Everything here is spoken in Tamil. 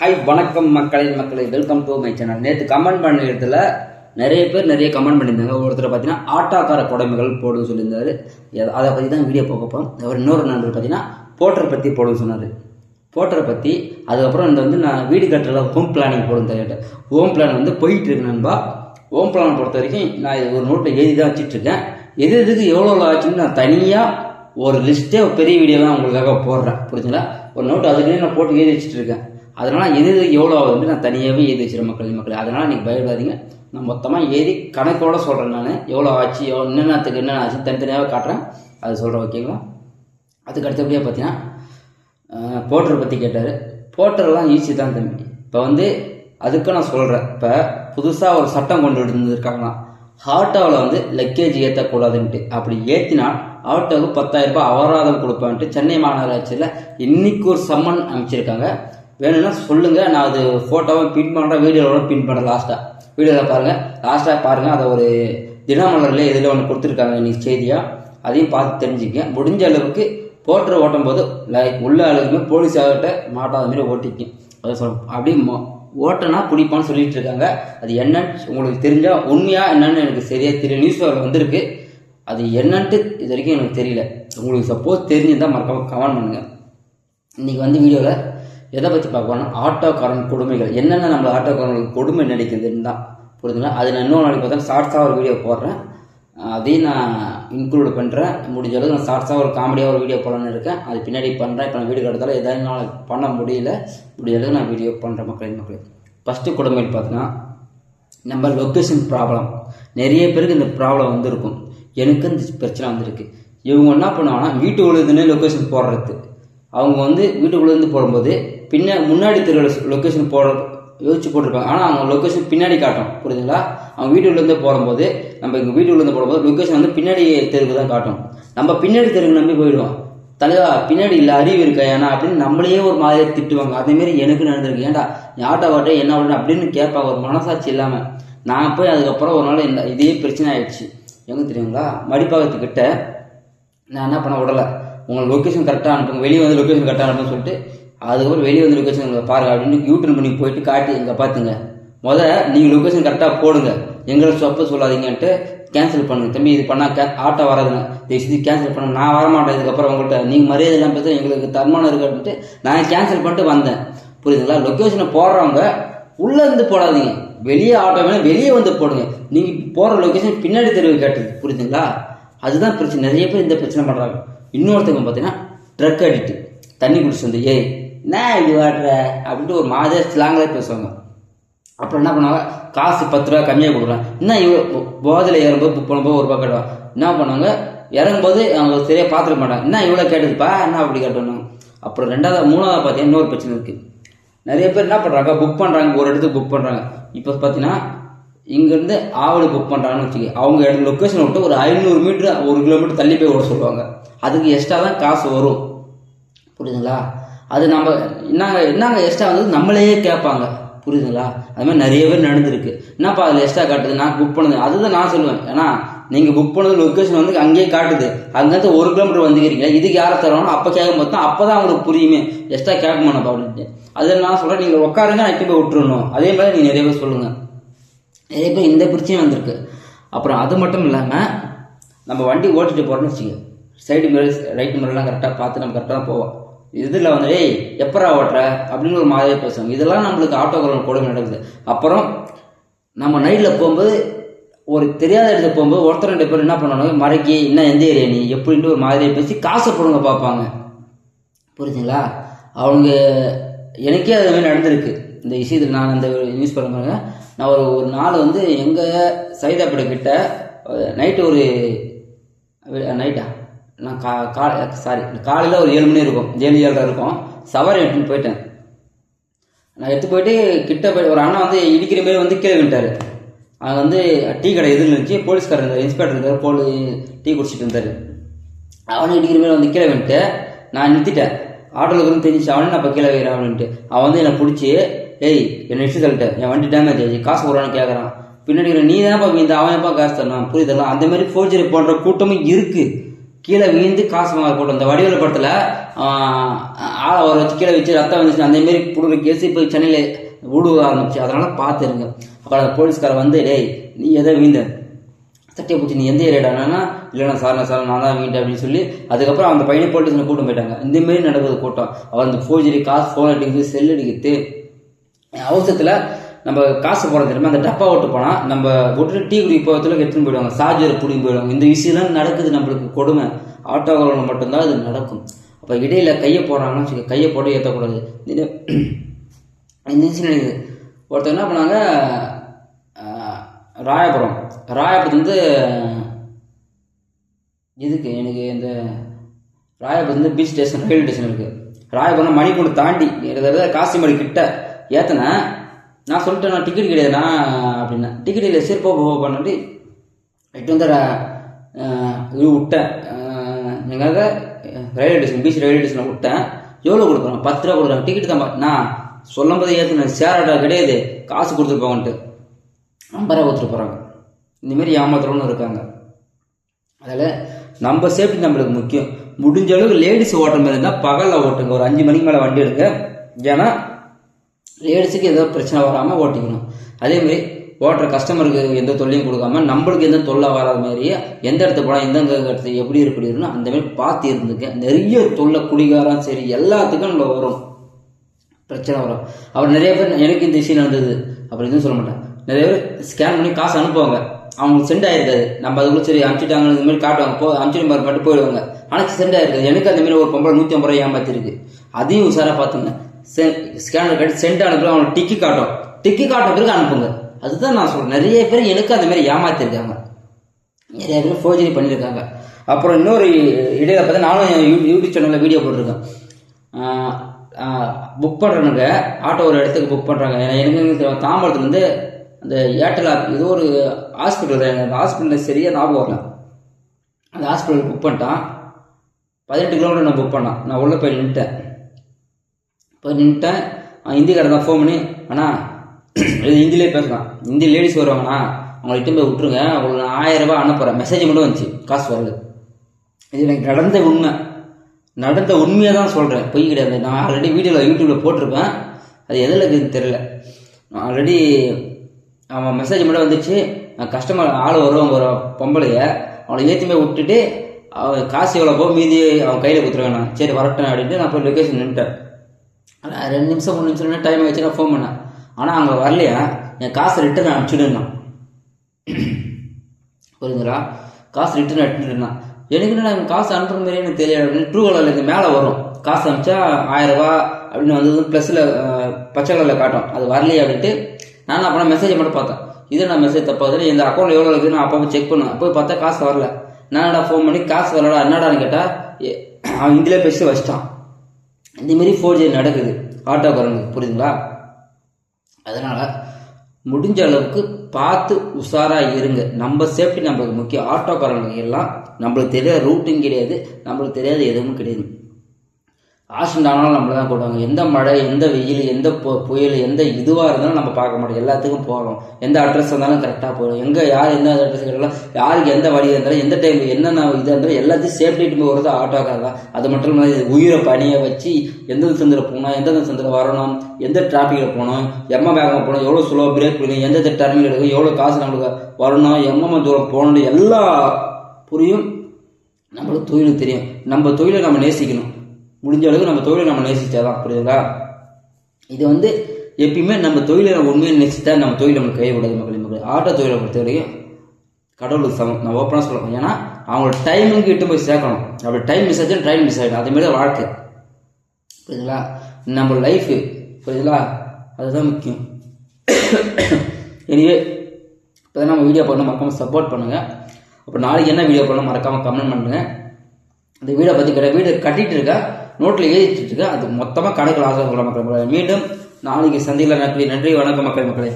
ஹாய் வணக்கம் மக்களின் மக்களை. வெல்கம் டு மை சேனல் நேற்று கமெண்ட் பண்ணிடத்துல நிறைய பேர் நிறைய கமெண்ட் பண்ணியிருந்தாங்க. ஒருத்தர் பார்த்தீங்கன்னா ஆட்டாக்கார குடைமைகள் போடுன்னு சொல்லியிருந்தாரு. அதை பற்றி தான் வீடியோ போக போகிறோம் அவர் இன்னொரு நண்பர் பார்த்தீங்கன்னா போட்டரை பற்றி போடுன்னு சொன்னார். போட்டரை பற்றி அதுக்கப்புறம் இந்த வந்து நான் வீடு கட்டுறதுல ஹோம் பிளானிங் போடுன்னு கேட்டேன் ஹோம் பிளான் வந்து போயிட்டு இருக்கு நண்பா. ஹோம் பிளான் பொறுத்த வரைக்கும் நான் ஒரு நோட்டில் எழுதி தான் வச்சுட்ருக்கேன். எது எதுக்கு எவ்வளோ ஆச்சுன்னு நான் தனியாக ஒரு லிஸ்ட்டே ஒரு பெரிய வீடியோவாக உங்களுக்காக போடுறேன். புரிஞ்சுங்களா ஒரு நோட்டு அதுக்குன்னே நான் போட்டு எழுதி வச்சுட்டு இருக்கேன் அதனால் எது எது எவ்வளோ ஆகுது நான் தனியாகவே எழுதி வச்சுருவேன் மக்கள் மக்கள். அதனால் நீங்கள் பயப்படாதீங்க. நான் மொத்தமாக எழுதி கணக்கோட சொல்கிறேன் நான். எவ்வளோ ஆச்சு எவ்வளோ என்னென்னத்துக்கு என்னென்ன ஆச்சு தனித்தனியாகவே காட்டுறேன். அது சொல்கிறேன் ஓகேங்களா அதுக்கு அடுத்தபடியாக பார்த்தீங்கன்னா போட்டரை பற்றி கேட்டார். போட்டர்லாம் ஈஸி தான் தம்பி. இப்போ வந்து அதுக்கு நான் சொல்கிறேன் இப்போ புதுசாக ஒரு சட்டம் கொண்டு வந்திருக்காங்களாம். ஆட்டோவில் வந்து லக்கேஜ் ஏற்றக்கூடாதுன்ட்டு அப்படி ஏற்றினா ஆட்டோவுக்கு பத்தாயிரம் ரூபாய் அபராதம் கொடுப்பேன்ட்டு சென்னை மாநகராட்சியில் இன்னைக்கு ஒரு சம்மன் அமைச்சிருக்காங்க. வேணும்னா சொல்லுங்கள் நான் அது ஃபோட்டோவை பின் பண்ணுறேன் வீடியோவோட பின் பண்ணுறேன் லாஸ்ட்டாக வீடியோவில் பாருங்கள் லாஸ்ட்டாக பாருங்கள் அதை ஒரு தினமலரில் இதில் ஒன்று கொடுத்துருக்காங்க இன்றைக்கி செய்தியாக அதையும் பார்த்து தெரிஞ்சுக்க முடிஞ்ச அளவுக்கு போட்டர் ஓட்டும் போது லைக் உள்ள அளவுக்குமே போலீஸ் ஆகிட்ட மாட்டாத மாதிரி ஓட்டிக்கும் அதை சொல் அப்படி ஓட்டனா பிடிப்பான்னு சொல்லிட்டு இருக்காங்க. அது என்னன்னு உங்களுக்கு தெரிஞ்சால் உண்மையாக என்னன்னு எனக்கு சரியாக தெரியல. நியூஸ் பேப்பர் வந்திருக்கு. அது என்னன்ட்டு இது வரைக்கும் எனக்கு தெரியல. உங்களுக்கு சப்போஸ் தெரிஞ்சிருந்தால் மறக்காம கமெண்ட் பண்ணுங்கள் இன்னைக்கு வந்து வீடியோவில் எதை பற்றி பார்க்க ஆட்டோக்காரன் கொடுமைகள். என்னென்ன நம்ம ஆட்டோக்காரங்களுக்கு கொடுமை நினைக்குதுன்னு தான் புரியுதுங்களா? அது நான் இன்னொரு நாளைக்கு பார்த்தா ஷார்ட்ஸாக ஒரு வீடியோ போடுறேன். அதையும் நான் இன்க்ளூட் பண்ணுறேன் முடிஞ்ச அளவுக்கு நான் ஷார்ட்ஸாக ஒரு காமெடியாக ஒரு வீடியோ போடலான்னு இருக்கேன். அது பின்னாடி பண்ணுறேன் இப்போ நான் வீடியோ எடுத்தாலும் எதாவது என்னால் பண்ண முடியல. முடிஞ்ச அளவுக்கு நான் வீடியோ பண்ணுறேன் மக்களின் மக்கள். ஃபஸ்ட்டு கொடுமைகள் பார்த்தீங்கன்னா நம்ம லொக்கேஷன் ப்ராப்ளம் நிறைய பேருக்கு இந்த ப்ராப்ளம் வந்திருக்கும். எனக்கு இந்த பிரச்சனை வந்திருக்கு. இவங்க என்ன பண்ணுவாங்கன்னா வீட்டுக்குள்ளேருந்துனே லொக்கேஷன் போடுறது. அவங்க வந்து வீட்டுக்குள்ளேருந்து போடும்போது பின்ன முன்னாடி தெருவில் லொக்கேஷன் போட யோசிச்சு போட்டிருப்பாங்க. ஆனால் அவங்க லொக்கேஷன் பின்னாடி காட்டும். புரியுதுங்களா? அவங்க வீட்டுலேருந்து போடும்போது நம்ம எங்கள் வீட்டுலேருந்து போடும்போது லொக்கேஷன் வந்து பின்னாடி தெருக்கு தான் காட்டும். நம்ம பின்னாடி தெருக்கு நம்பி போயிடுவோம். தலைவா பின்னாடி இல்லை அறிவு இருக்கா ஏன்னா அப்படின்னு நம்மளையே ஒரு மாதிரியே திட்டுவாங்க. அதேமாரி எனக்கு நடந்திருக்கு. ஏன்டா நீ வாட்டே என்ன பண்ண அப்படின்னு கேட்பாங்க. ஒரு மனசாட்சி இல்லாமல் நான் போய் அதுக்கப்புறம் ஒரு நாள் இந்த இதே பிரச்சனை ஆயிடுச்சு. எங்க தெரியுங்களா? மடிப்பாகத்துக்கிட்ட நான் என்ன பண்ண விடலை உங்களுக்கு லொக்கேஷன் கரெக்டாக அனுப்புங்க. வெளியே வந்து லொக்கேஷன் கரெக்டாக அனுப்புன்னு சொல்லிட்டு அதுக்கப்புறம் வெளியே வந்து லொக்கேஷன் பாருங்க அப்படின்னு யூடியூன் பண்ணி போயிட்டு காட்டி இங்கே பார்த்துங்க முதல்ல நீங்கள் லொக்கேஷன் கரெக்டாக போடுங்க. எங்களை சொப்ப சொல்லாதீங்கன்ட்டு கேன்சல் பண்ணுங்க. தம்பி இது பண்ணால் கே ஆட்டோ வராதுங்க. தயவுசெய்து கேன்சல் பண்ண நான் வரமாட்டேன். இதுக்கப்புறம் உங்கள்கிட்ட நீங்கள் மரியாதை எல்லாம் பேச எங்களுக்கு தன்மானம் இருக்கு அப்படின்ட்டு நான் கேன்சல் பண்ணிட்டு வந்தேன். புரியுதுங்களா? லொக்கேஷனை போடுறவங்க உள்ளே இருந்து போடாதீங்க. வெளியே ஆட்டோ வேணும் வெளியே வந்து போடுங்க. நீங்கள் போகிற லொக்கேஷன் பின்னாடி தெருவு கேட்டது. புரியுதுங்களா? அதுதான் பிரச்சனை. நிறைய பேர் இந்த பிரச்சனை பண்ணுறாங்க இன்னொருத்தவங்க பார்த்தீங்கன்னா ட்ரக் அடிக்ட் தண்ணி குடிச்சு வந்து ஏய் என்ன இது வாடுற அப்படின்ட்டு ஒரு மாதிரி ஸ்லாங்கில் பேசுவாங்க. அப்புறம் என்ன பண்ணுவாங்க? காசு பத்து ரூபா கம்மியாக கொடுக்குறாங்க. இன்னும் இவ்வளோ போதையில் ஏறும்போது புக் பண்ணும்போது ஒரு ரூபா கட்டுவாங்க என்ன பண்ணுவாங்க? இறங்கும்போது அவங்க சரியாக பார்த்துக்க மாட்டாங்க. என்ன இவ்வளோ கேட்டதுப்பா? என்ன அப்படி கட்டணும் அப்புறம் ரெண்டாவது மூணாவது பார்த்தீங்கன்னா இன்னொரு பிரச்சனை இருக்குது நிறைய பேர் என்ன பண்ணுறாங்க புக் பண்ணுறாங்க ஒரு இடத்துக்கு புக் பண்ணுறாங்க இப்போ பார்த்தீங்கன்னா இங்கேருந்து ஆவடி புக் பண்ணுறாங்கன்னு வச்சுக்கி அவங்க இடம் லொக்கேஷன் விட்டு ஒரு ஐநூறு மீட்ரு ஒரு கிலோமீட்டர் தள்ளி போய் விட சொல்லுவாங்க. அதுக்கு எக்ஸ்ட்ரா தான் காசு வரும். புரியுதுங்களா? அது நம்ம என்னங்க என்னங்க எக்ஸ்ட்ரா வந்து நம்மளையே கேட்பாங்க. புரியுதுங்களா? அது மாதிரி நிறைய பேர் நடந்திருக்கு. என்னப்பா அதில் எக்ஸ்ட்ரா காட்டுது? நான் புக் பண்ணது அதுதான் நான் சொல்லுவேன். ஏன்னா நீங்கள் புக் பண்ணது லொக்கேஷன் வந்து அங்கேயே காட்டுது. அங்கேருந்து ஒரு கிலோமீட்டர் வந்துக்கிறீங்க இதுக்கு யாரை தரணும் அப்போ கேட்கும் போது தான் அப்போ தான் அவங்களுக்கு புரியுமே. எக்ஸ்ட்ரா கேட்க மாட்டோம் அப்படின்ட்டு அதில் நான் சொல்கிறேன் நீங்கள் உட்காருங்க நான் போய் விட்டுருணும் அதே மாதிரி நீங்கள் நிறைய பேர் சொல்லுங்கள் நிறைய பேர் இந்த பிரச்சனையும் வந்திருக்கு. அப்புறம் அது மட்டும் இல்லாமல் நம்ம வண்டி ஓட்டிட்டு போகிறோம்னு வச்சுக்கோங்க. சைடு மிரர் ரைட் மிரர்லாம் கரெக்டாக பார்த்து நம்ம கரெக்டாக போவோம். இதில் வந்து ஏய் எப்பரா ஓட்டுற? அப்படின்னு ஒரு மாதிரியே பேசுவாங்க. இதெல்லாம் நம்மளுக்கு ஆட்டோக்காரன் கொடுமை நடக்குது. அப்புறம் நம்ம நைட்டில் போகும்போது ஒரு தெரியாத இடத்துக்கு போகும்போது ஒருத்தர் ரெண்டு பேர் என்ன பண்ணுவாங்க மறைக்கி என்ன எந்த ஏரியா நீ? எப்படின்ட்டு ஒரு மாதிரியை பேசி காசை போடுங்க பார்ப்பாங்க. புரியுதுங்களா அவங்க எனக்கே அது மாதிரி நடந்திருக்கு. இந்த விஷயத்தில் நான் அந்த நியூஸ் பண்ண நான் ஒரு ஒரு நாள் வந்து எங்கள் சைதாப்பேட்டை கிட்ட நைட்டு ஒரு நைட்டா நான் கா கா சாரி காலையில் ஒரு ஏழு மணி இருக்கும். ஏழு ஏழரை இருக்கும். சவாரி எடுத்துன்னு போயிட்டேன். நான் எடுத்து போயிட்டு கிட்ட போய் ஒரு அண்ணா வந்து இடிக்கிற மாரி வந்து கீழே விட்டார் அங்கே வந்து டீ கடை எதிரில் இருந்துச்சு போலீஸ்காரர் இருந்தார் இன்ஸ்பெக்டர் இருந்தார் போலி டீ குடிச்சிட்டு இருந்தார். அவனை இடிக்கிற மாரி வந்து கீழே வந்துட்டு நான் நிறுத்திட்டேன். ஆட்டோவில் இருந்து தெரிஞ்சு அவனே நான் இப்போ கீழே வைக்கிறேன் அப்படின்ட்டு. அவன் வந்து என்னை பிடிச்சி ஏய் என்னை இஷ்டம் சொல்லிட்டேன் என் வண்டி டேமேஜ் ஆச்சு காசு போடுறான்னு கேட்குறான் பின்னாடி நீ தானப்பா இந்த அவன் எப்பா காசு தரணும்? புரியுதெல்லாம் அந்த மாதிரி ஃபோர்ஜரி போன்ற கூட்டமும் இருக்குது கீழே விழுந்து காசு வாங்க கூட்டம் இந்த வடிவேல படத்தில் ஆளை அவரை வச்சு கீழே வச்சு ரத்தம் வந்துச்சு அந்தமாரி புடுற கேஸ் இப்போ சென்னையில் விடுவ ஆரம்பிச்சு. அதனால் பார்த்துருங்க. அப்புறம் அந்த போலீஸ்கார வந்து டேய் நீ எதை வீந்த சட்டியை பிடிச்சி நீ எந்த ஏரியாடானா இல்லைண்ணா சார் சார் நான் தான் வீட்டேன் அப்படின்னு சொல்லி அதுக்கப்புறம் அந்த பையனை போலீஸில் கூட்டம் போயிட்டாங்க. இந்தமாரி நடக்குது கூட்டம். அவர் அந்த ஃபோர்ஜரி காசு ஃபோன் அடிக்கிறது செல் அடிக்கிறது. அவசரத்தில் நம்ம காசு போகிறது தெரியுமா? அந்த டப்பா விட்டு போனால் நம்ம விட்டு டீ குடி போகிறதுல எடுத்துன்னு போயிடுவாங்க. சார்ஜரை பிடிங்கி போயிடுவாங்க. இந்த விஷயம்லாம் நடக்குது நம்மளுக்கு கொடுமை. ஆட்டோக்காரங்க மட்டும்தான் இது நடக்கும். அப்போ இடையில கையை போடுறாங்கன்னு வச்சுக்க கையை போட்டு ஏற்றக்கூடாது இந்த இன்சிடென்ட் ஒருத்தர் என்ன பண்ணாங்க? ராயபுரம். ராயபுரத்து வந்து இதுக்கு எனக்கு இந்த ராயபுரம் வந்து பீச் ஸ்டேஷன் ரயில்வே ஸ்டேஷன் இருக்குது ராயபுரம் மணிக்கூண்டு தாண்டி கிட்டத்தட்ட காசிமடி கிட்ட. ஏற்றினேன் நான் சொல்லிட்டேன் நான் டிக்கெட் கிடையாதுண்ணா அப்படின்னா டிக்கெட் இல்லை சரி போ போ பண்ணிட்டு எட்டு வந்து இது விட்டேன். எங்காக ரயில்வே ஸ்டேஷன் பீச் ரயில்வே ஸ்டேஷனில் விட்டேன். எவ்வளோ கொடுக்குறோம்? பத்து ரூபா கொடுக்குறாங்க டிக்கெட் தான் நான் சொல்லும் போது ஏற்றுனேன் சேராட்டா கிடையாது. காசு கொடுத்துட்டு போங்கன்ட்டு. ஐம்பது ரூபா கொடுத்துட்டு போகிறாங்க இந்தமாரி ஏமாத்துறவங்களும் இருக்காங்க. அதில் நம்ம சேஃப்டி நம்மளுக்கு முக்கியம். முடிஞ்ச அளவுக்கு லேடிஸ் ஓட்டுற மாதிரி இருந்தால் பகலில் ஓட்டுங்க. ஒரு அஞ்சு மணிக்கு மேலே வண்டி எடுங்க. ஏன்னா லேடிஸுக்கு ஏதோ பிரச்சனை வராமல் ஓட்டிக்கணும். அதேமாரி ஓட்டுற கஸ்டமருக்கு எந்த தொல்லையும் கொடுக்காம நம்மளுக்கு எந்த தொல்லை வராத மாதிரியே எந்த இடத்துக்கு போனால் எந்த இடத்துல எப்படி எப்படி இருக்கணும் அந்த பார்த்து இருந்துக்க. நிறைய தொல்லை குடிகாரம் சரி எல்லாத்துக்கும் நம்ம வரும். பிரச்சனை வரும். அப்புறம் நிறைய பேர் எனக்கு இந்த விஷயம் நடந்தது. அப்படி எதுவும் சொல்ல மாட்டேன். நிறைய பேர் ஸ்கேன் பண்ணி காசு அனுப்புவாங்க. அவங்களுக்கு சென்ட் ஆயிருக்காது. நம்ம அதுக்குள்ள சரி அனுப்பிச்சிட்டாங்க இந்த மாதிரி காட்டுவாங்க. போ அனுப்பிச்சு பாரு மட்டும் போயிடுவாங்க. ஆனால் சென்ட் ஆயிருக்காது. எனக்கு அந்த மாதிரி ஒரு பொம்பளை நூற்றி ஐம்பது ரூபாய் ஏமாத்திருக்கு. அதையும் உஷாராக பார்த்துங்க. ஸ்கேனர் காட்டி சென்ட் அனுப்புற அவங்களுக்கு டிக்கி காட்டும். டிக்கி காட்டின பிறகு அனுப்புங்க. அதுதான் நான் சொல்கிறேன் நிறைய பேர் எனக்கு அந்த மாதிரி ஏமாத்திருக்காங்க. நிறைய பேர் ஃபோர்ஜரி பண்ணியிருக்காங்க அப்புறம் இன்னொரு இடையில பார்த்தா நானும் யூ- யூடியூப் சேனலில் வீடியோ போட்டிருக்கேன். புக் பண்ணுறவங்க ஆட்டோ ஒரு இடத்துக்கு புக் பண்ணுறாங்க எனக்கு எங்க தாம்பரத்துலேருந்து அந்த ஏர்டெல் ஆப் ஏதோ ஒரு ஹாஸ்பிட்டல் அந்த ஹாஸ்பிட்டலில் சரியாக ஞாபகம் வரல. அந்த ஹாஸ்பிட்டல் புக் பண்ணிட்டான். பதினெட்டு கிலோமீட்டர் நான் புக் பண்ணான். நான் உள்ளே போய் நின்ட்டேன் போய் நின்றுட்டேன் ஹிந்திக்காரன் தான் ஃபோன் பண்ணி அண்ணா இது ஹிந்திலே பேசலாம். ஹிந்தி லேடிஸ் வருவாங்கண்ணா அவங்களை போய் விட்ருங்க அவங்களுக்கு நான் ஆயிரம் ரூபாய் அனுப்புகிறேன் மெசேஜ் மட்டும் வந்துச்சு காசு வருது இது எனக்கு நடந்த உண்மை. நடந்த உண்மையை தான் சொல்கிறேன் பொய் கிடையாது. நான் ஆல்ரெடி வீடியோவில் யூடியூப்பில் போட்டிருப்பேன். அது எதில் இருக்குதுன்னு தெரில நான் ஆல்ரெடி அவன் மெசேஜ் மட்டும் வந்துச்சு. கஸ்டமர் ஆள் வருவாங்க ஒரு பொம்பளைய அவனை ஏற்றி போய் விட்டுட்டு அவன் காசு எவ்வளோ போக மீதி அவன் கையில் கொடுத்துருவேன் நான். சரி வரட்டேன் அப்படின்ட்டு நான் போய் லொக்கேஷன் நின்ட்டேன் ஆனால் ரெண்டு நிமிஷம் மூணு நிமிஷம் டைம் ஆகிடுச்சு நான் ஃபோன் பண்ணேன். ஆனால் அவங்க வரலையா? என் காசை ரிட்டர்ன் அனுப்பிச்சுடுன்னான் புரியுதுங்களா காசு ரிட்டர்ன் அனுப்பிட்டுருந்தான் எனக்கு என்ன காசு அனுப்புற மாதிரி எனக்கு தெரியாது அப்படின்னு ட்ரூ கலரில் இது மேலே வரும். காசு அனுப்பிச்சா ஆயிரரூபா அப்படின்னு வந்தது ப்ளஸில் பச்சை கலரில் காட்டும். அது வரலையே அப்படின்ட்டு நான் அப்போ மெசேஜை மட்டும் பார்த்தேன். இது நான் மெசேஜ் தப்பாகுது இந்த அக்கௌண்ட் எவ்வளோ இருக்குது நான் அப்போ செக் பண்ணுவேன் போய் பார்த்தா காசு வரல. நான்டா ஃபோன் பண்ணி காசு வரலடா என்னடான்னு கேட்டால் அவன் இந்தியிலே பேசி வச்சிட்டான். இந்தமாரி ஃபோர்ஜரி நடக்குது. ஆட்டோக்காரங்களுக்கு புரியுதுங்களா? அதனால் முடிஞ்ச அளவுக்கு பார்த்து உஷாராக இருங்க. நம்ம சேஃப்டி நம்மளுக்கு முக்கியம். ஆட்டோக்காரங்களுக்கு எல்லாம் நம்மளுக்கு தெரியாத ரூட்டும் கிடையாது. நம்மளுக்கு தெரியாத எதுவும் கிடையாது. ஆக்சிடென்ட் ஆனாலும் தான் போடுவாங்க. எந்த மழை எந்த வெயில் எந்த பு- புயல் எந்த இதுவாக இருந்தாலும் நம்ம பார்க்க மாட்டோம். எல்லாத்துக்கும் போகிறோம் எந்த அட்ரஸ் இருந்தாலும் கரெக்டாக போகிறோம் எங்கே யார் எந்த அட்ரஸ் கேட்டாலும் யாருக்கு எந்த வழி இருந்தாலும் எந்த டைம் என்னென்ன இதாக இருந்தாலும் எல்லாத்தையும் சேஃப்டிட்டு போகிறது ஆட்டோக்காக தான் அது மட்டும் இல்லாமல் உயிரை பணியை வச்சு எந்தெந்த சந்தில் போகணும் எந்தெந்த சந்தில் வரணும் எந்த டிராஃபிக்கில் போகணும் எம்ம வேகமாக போகணும் எவ்வளோ ஸ்லோ பிரேக் பிடிக்கணும் எந்தெந்த டர்னிங் எடுக்கும் எவ்வளோ காசு நம்மளுக்கு வரணும் எம்ம தூரம் போகணும் எல்லா புரியும். நம்மளுக்கு தொழில் தெரியும். நம்ம தொழிலை நம்ம நேசிக்கணும். முடிஞ்ச அளவுக்கு நம்ம தொழிலை நம்ம நேசிச்சாதான் புரியுதுங்களா இது வந்து எப்பயுமே நம்ம தொழிலை நம்ம உண்மையை நேசித்தா நம்ம தொழில் நம்மளுக்கு கைவிடாது மக்கள் மக்கள். ஆட்டோ தொழிலை பொறுத்த வரைக்கும் கடவுளுக்கு சமம். நான் ஓப்பனாக சொல்லுவேன் ஏன்னா அவங்களோட டைமிங்க்கு இட்டு போய் சேர்க்கணும். அப்படி டைம் மிஸ் ஆச்சு ட்ரெயின் மிஸ் ஆகிடும் அதே மாதிரி தான் வாழ்க்கை. புரியுதுங்களா? நம்ம லைஃபு புரியுதுங்களா? அதுதான் முக்கியம். எனிவே இப்போ நம்ம வீடியோ பண்ண மறக்காமல் சப்போர்ட் பண்ணுங்கள் அப்புறம் நாளைக்கு என்ன வீடியோ பண்ணலாம் மறக்காமல் கமெண்ட் பண்ணுங்கள் இந்த வீடை பற்றி கிடையாது. வீடு கட்டிகிட்டு இருக்கேன் நோட்டில் எழுதிட்டு அது மொத்தமாக கணக்கில் லாஸ் சொல்ல மக்கள் மீண்டும் நாளைக்கு சந்தையில் நன்றி நன்றி வணக்கம் மக்கள் மக்களே.